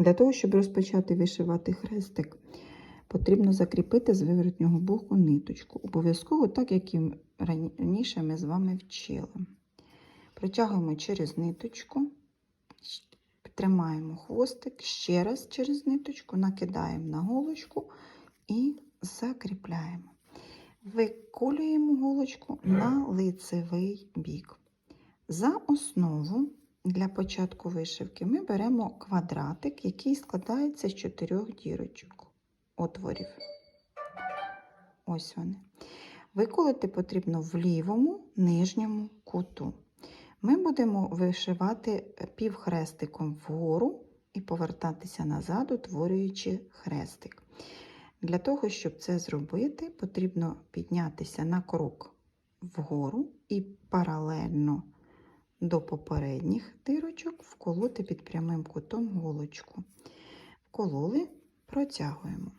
Для того, щоб розпочати вишивати хрестик, потрібно закріпити з виворотнього боку ниточку. Обов'язково так, як і раніше ми з вами вчили. Протягуємо через ниточку, тримаємо хвостик, ще раз через ниточку, накидаємо на голочку і закріпляємо. Виколюємо голочку на лицевий бік. За основу для початку вишивки ми беремо квадратик, який складається з чотирьох дірочок, отворів. Ось вони. Виколити потрібно в лівому нижньому куту. Ми будемо вишивати півхрестиком вгору і повертатися назад, утворюючи хрестик. Для того, щоб це зробити, потрібно піднятися на крок вгору і паралельно до попередніх дирочок вколоти під прямим кутом голочку. Вкололи, протягуємо.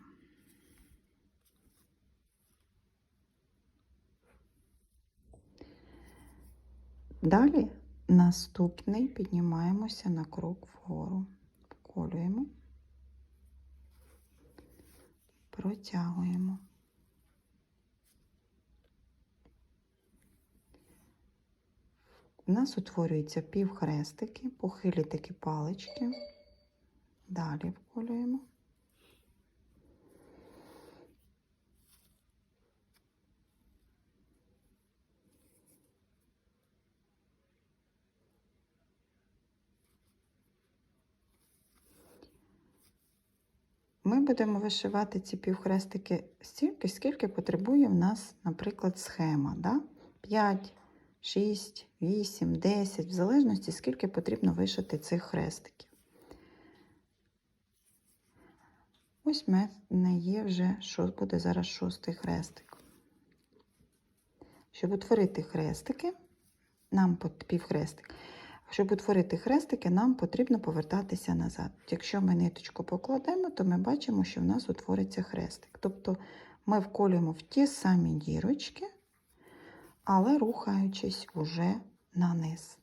Далі наступний піднімаємося на крок вгору, вколюємо, протягуємо. У нас утворюються півхрестики, похилі такі палички. Далі вколюємо. Ми будемо вишивати ці півхрестики стільки, скільки потребує в нас, наприклад, схема. Да? 5, 6, 8, 10, в залежності, скільки потрібно вишити цих хрестиків. Ось в мене є вже, що буде зараз шостий хрестик. Щоб утворити хрестики, нам півхрестик, щоб утворити хрестики, нам потрібно повертатися назад. Якщо ми ниточку покладемо, то ми бачимо, що в нас утвориться хрестик. Тобто ми вколюємо в ті самі дірочки, але рухаючись уже на низ.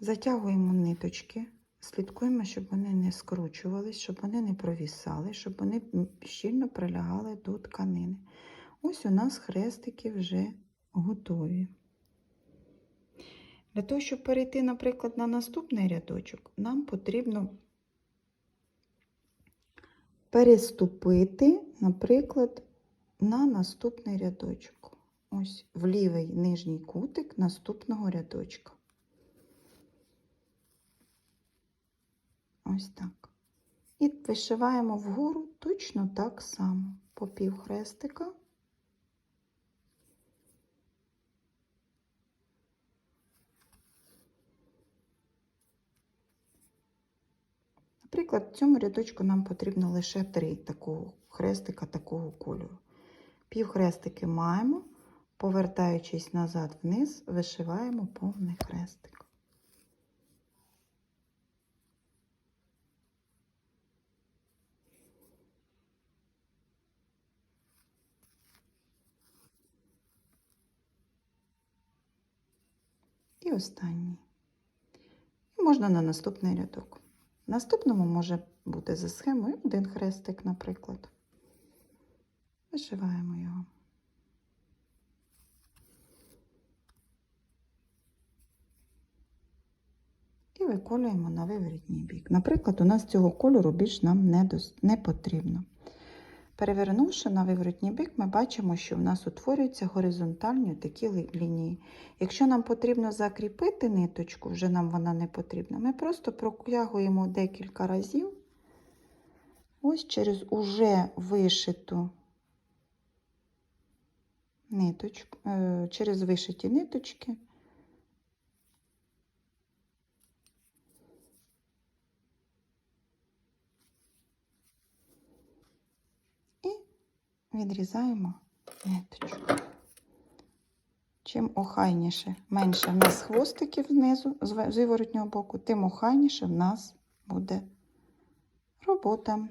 Затягуємо ниточки, слідкуємо, щоб вони не скручувались, щоб вони не провісали, щоб вони щільно прилягали до тканини. Ось у нас хрестики вже готові. Для того, щоб перейти, наприклад, на наступний рядочок, нам потрібно переступити, наприклад, на наступний рядочок. Ось в лівий нижній кутик наступного рядочка. Ось так. І вишиваємо вгору точно так само, по пів хрестика. Наприклад, в цьому рядочку нам потрібно лише три такого хрестика такого кольору. Пів хрестики маємо, повертаючись назад вниз, вишиваємо повний хрестик. Останній. І можна на наступний рядок. В наступному може бути за схемою один хрестик, наприклад. Вишиваємо його. І виколюємо на виворітній бік. Наприклад, у нас цього кольору більш нам не, потрібно. Перевернувши на виворотній бік, ми бачимо, що в нас утворюються горизонтальні такі лінії. Якщо нам потрібно закріпити ниточку, вже нам вона не потрібна, ми просто протягуємо декілька разів ось через уже вишиту ниточку, е, через вишиті ниточки. Відрізаємо ниточку. Чим охайніше, менше в нас хвостиків знизу, з виворотнього боку, тим охайніше в нас буде робота.